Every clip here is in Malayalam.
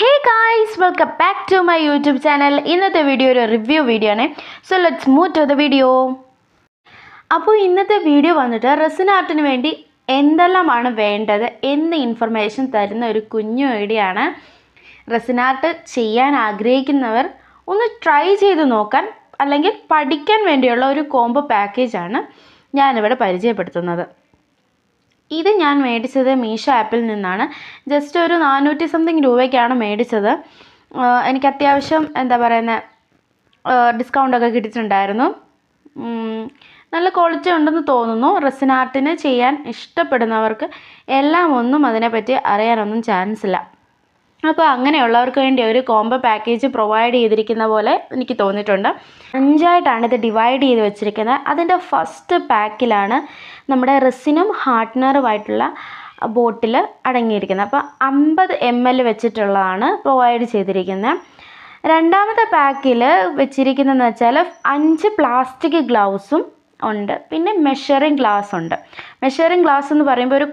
Hey guys welcome back to my YouTube channel ഇന്നത്തെ വീഡിയോ ഒരു റിവ്യൂ വീഡിയോ ആണ്. So let's move to the video അപ്പോൾ ഇന്നത്തെ വീഡിയോ വന്നിട്ട് റെസിൻ ആർട്ടിന് വേണ്ടി എന്തെല്ലാമാണ് വേണ്ടത് എന്ന് ഇൻഫർമേഷൻ തരുന്ന ഒരു കുഞ്ഞു ഐഡിയാണ് റെസിൻ ആർട്ട് ചെയ്യാൻ ആഗ്രഹിക്കുന്നവർ ഒന്ന് ട്രൈ ചെയ്ത് നോക്കാൻ അല്ലെങ്കിൽ പഠിക്കാൻ വേണ്ടിയുള്ള ഒരു കോംബോ പാക്കേജാണ് ഞാനിവിടെ പരിചയപ്പെടുത്തുന്നത്. ഇത് ഞാൻ മേടിച്ചത് മീഷോ ആപ്പിൽ നിന്നാണ്. ജസ്റ്റ് ഒരു നാനൂറ്റി സംതിങ് രൂപയ്ക്കാണ് മേടിച്ചത്. എനിക്ക് അത്യാവശ്യം എന്താ പറയുന്നത് ഡിസ്കൗണ്ടൊക്കെ കിട്ടിയിട്ടുണ്ടായിരുന്നു. നല്ല ക്വാളിറ്റി ഉണ്ടെന്ന് തോന്നുന്നു. റെസിൻ ആർട്ടിന് ചെയ്യാൻ ഇഷ്ടപ്പെടുന്നവർക്ക് എല്ലാം ഒന്നും അതിനെപ്പറ്റി അറിയാനൊന്നും ചാൻസ് ഇല്ല. അപ്പോൾ അങ്ങനെയുള്ളവർക്ക് വേണ്ടി ഒരു കോംബോ പാക്കേജ് പ്രൊവൈഡ് ചെയ്തിരിക്കുന്ന പോലെ എനിക്ക് തോന്നിയിട്ടുണ്ട്. അഞ്ചായിട്ടാണ് ഇത് ഡിവൈഡ് ചെയ്ത് വെച്ചിരിക്കുന്നത്. അതിന്റെ ഫസ്റ്റ് പാക്കിലാണ് നമ്മുടെ റെസിനും ഹാർട്ട്നറുമായിട്ടുള്ള ബോട്ടിൽ അടങ്ങിയിരിക്കുന്നത്. അപ്പോൾ അമ്പത് എം എൽ വെച്ചിട്ടുള്ളതാണ് പ്രൊവൈഡ് ചെയ്തിരിക്കുന്നത്. രണ്ടാമത്തെ പാക്കിൽ വെച്ചിരിക്കുന്നതെന്ന് വെച്ചാൽ അഞ്ച് പ്ലാസ്റ്റിക് ഗ്ലൗസും ഉണ്ട്. പിന്നെ മെഷറിംഗ് ഗ്ലാസ് ഉണ്ട്. മെഷറിംഗ് ഗ്ലാസ് എന്ന് പറയുമ്പോൾ ഒരു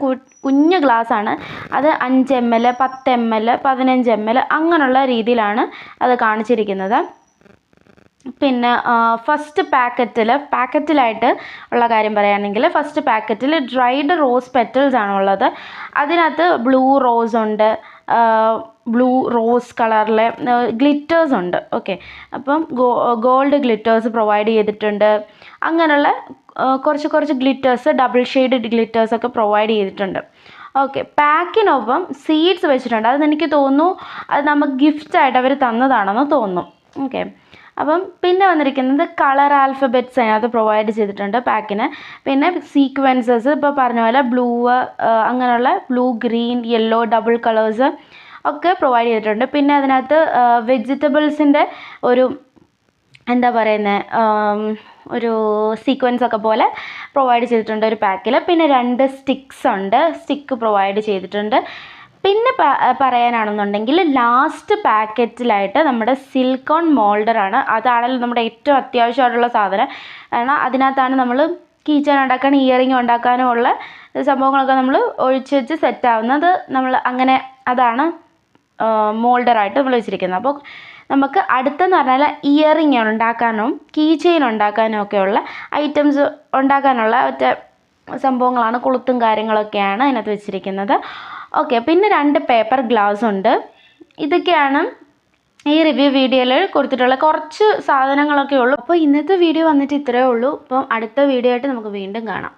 കുഞ്ഞ് ഗ്ലാസ് ആണ്. അത് അഞ്ച് എം എൽ പത്ത് എം എൽ പതിനഞ്ച് എം എൽ അങ്ങനെയുള്ള രീതിയിലാണ് അത് കാണിച്ചിരിക്കുന്നത്. പിന്നെ ഫസ്റ്റ് പാക്കറ്റിൽ പാക്കറ്റിലായിട്ട് ഉള്ള കാര്യം പറയുകയാണെങ്കിൽ ഫസ്റ്റ് പാക്കറ്റിൽ ഡ്രൈഡ് റോസ് പെറ്റൽസ് ആണുള്ളത് അതിനകത്ത് ബ്ലൂ റോസ് ഉണ്ട്. ബ്ലൂ റോസ് കളറിലെ ഗ്ലിറ്റേഴ്സ് ഉണ്ട്. ഓക്കെ അപ്പം ഗോൾഡ് ഗ്ലിറ്റേഴ്സ് പ്രൊവൈഡ് ചെയ്തിട്ടുണ്ട്. അങ്ങനെയുള്ള കുറച്ച് കുറച്ച് ഗ്ലിറ്റേഴ്സ് ഡബിൾ ഷെയ്ഡ് ഗ്ലിറ്റേഴ്സ് ഒക്കെ പ്രൊവൈഡ് ചെയ്തിട്ടുണ്ട്. ഓക്കെ പാക്കിനൊപ്പം സീഡ്സ് വെച്ചിട്ടുണ്ട്. അത് എനിക്ക് തോന്നുന്നു അത് നമുക്ക് ഗിഫ്റ്റായിട്ട് അവർ തന്നതാണെന്ന് തോന്നുന്നു ഓക്കെ അപ്പം പിന്നെ വന്നിരിക്കുന്നത് കളർ ആൽഫബറ്റ്സ് അതിനകത്ത് പ്രൊവൈഡ് ചെയ്തിട്ടുണ്ട് പാക്കിന് പിന്നെ സീക്വൻസസ് ഇപ്പോൾ പറഞ്ഞ പോലെ ബ്ലൂ അങ്ങനെയുള്ള blue green yellow double colours ഒക്കെ പ്രൊവൈഡ് ചെയ്തിട്ടുണ്ട്. പിന്നെ അതിനകത്ത് വെജിറ്റബിൾസിന്റെ ഒരു എന്താ പറയുന്നത് ഒരു സീക്വൻസ് ഒക്കെ പോലെ പ്രൊവൈഡ് ചെയ്തിട്ടുണ്ട് ഒരു പാക്കിൽ പിന്നെ രണ്ട് സ്റ്റിക്സ് ഉണ്ട്. സ്റ്റിക്ക് പ്രൊവൈഡ് ചെയ്തിട്ടുണ്ട്. പിന്നെ പറയാനാണെന്നുണ്ടെങ്കിൽ ലാസ്റ്റ് പാക്കറ്റിലായിട്ട് നമ്മുടെ സിലിക്കോൺ മോൾഡറാണ് അതാണല്ലോ നമ്മുടെ ഏറ്റവും അത്യാവശ്യമായിട്ടുള്ള സാധനം. കാരണം അതിനകത്താണ് നമ്മൾ കീച്ചൺ ഉണ്ടാക്കാനും ഇയറിങ് ഉണ്ടാക്കാനും ഉള്ള സംഭവങ്ങളൊക്കെ നമ്മൾ ഒഴിച്ച് വെച്ച് സെറ്റാവുന്നത് നമ്മൾ അങ്ങനെ അതാണ് മോൾഡറായിട്ട് നമ്മൾ വെച്ചിരിക്കുന്നത്. അപ്പോൾ നമുക്ക് അടുത്തെന്ന് പറഞ്ഞാൽ ഇയറിങ് ഉണ്ടാക്കാനും കീ ഉണ്ടാക്കാനും ഒക്കെയുള്ള ഐറ്റംസ് ഉണ്ടാക്കാനുള്ള ഒറ്റ സംഭവങ്ങളാണ് കൊളുത്തും കാര്യങ്ങളൊക്കെയാണ് അതിനകത്ത് വെച്ചിരിക്കുന്നത്. ഓക്കെ പിന്നെ രണ്ട് പേപ്പർ ഗ്ലാസ് ഉണ്ട്. ഇതൊക്കെയാണ് ഈ റിവ്യൂ വീഡിയോയിൽ കൊടുത്തിട്ടുള്ള കുറച്ച് സാധനങ്ങളൊക്കെ ഉള്ളൂ. അപ്പോൾ ഇന്നത്തെ വീഡിയോ വന്നിട്ട് ഇത്രയേ ഉള്ളൂ. അപ്പം അടുത്ത വീഡിയോ ആയിട്ട് നമുക്ക് വീണ്ടും കാണാം.